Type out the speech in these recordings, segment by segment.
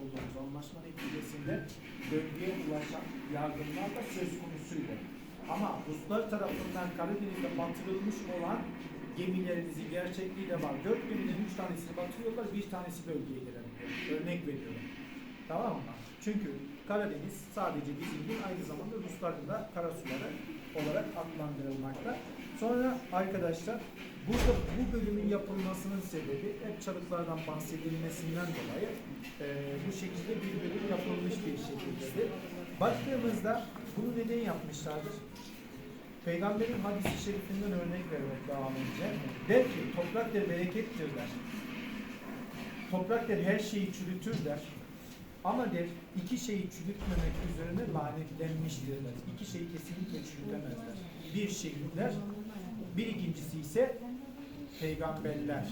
olduğumuz anlaşma neticesinde bölgeye ulaşan yardımlar da söz konusuydu. Ama Ruslar tarafından Karadeniz'de batırılmış olan gemilerimizin gerçekliği de var. Dört geminin üç tanesini batırıyorlar, bir tanesi bölgeye girebiliyor. Örnek veriyorum. Tamam mı? Çünkü Karadeniz sadece bizim değil, aynı zamanda Rusların da karasuları olarak adlandırılmakta. Sonra arkadaşlar burada bu bölümün yapılmasının sebebi hep çalıklardan bahsedilmesinden dolayı e, bu şekilde bir bölüm yapılmış bir şekildedir. Baktığımızda bunu neden yapmışlardır? Peygamberin hadisi şerifinden örnek vermek daha önce. Der ki toprak der berekettir der. Toprak der her şeyi çürütür der. Ama der iki şeyi çürütmemek üzerine lanetlenmiştirler. İki şeyi kesinlikle çürütemezler. Bir şehitler, bir ikincisi ise peygamberler.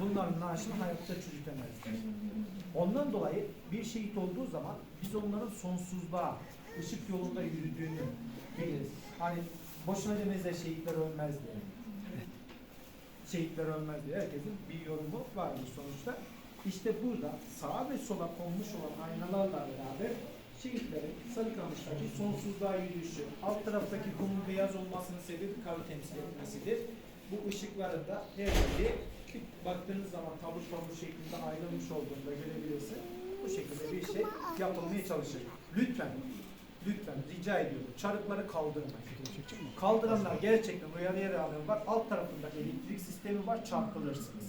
Bunların naaşını hayatta çürütemezler. Ondan dolayı bir şehit olduğu zaman biz onların sonsuzluğa, ışık yolunda yürüdüğünü biliriz. Hani boşuna demezler şehitler ölmez diye. Şehitler ölmez diye herkesin bir yorumu vardır sonuçta. İşte burada sağa ve sola konmuş olan aynalarla beraber şehitlerin Sarıkamış'taki sonsuzluğa yürüyüşü, alt taraftaki kumun beyaz olmasının sebebi karı temsil etmesidir. Bu ışıkların da her biri bir baktığınız zaman tabur tabur şeklinde ayrılmış olduğunda görebilirsiniz. Bu şekilde bir şey yapılmaya çalışır. Lütfen, lütfen rica ediyorum çarıkları kaldırmayın. Kaldıranlar gerçekten uyarıya rağmen var. Alt tarafında elektrik sistemi var, çarpılırsınız.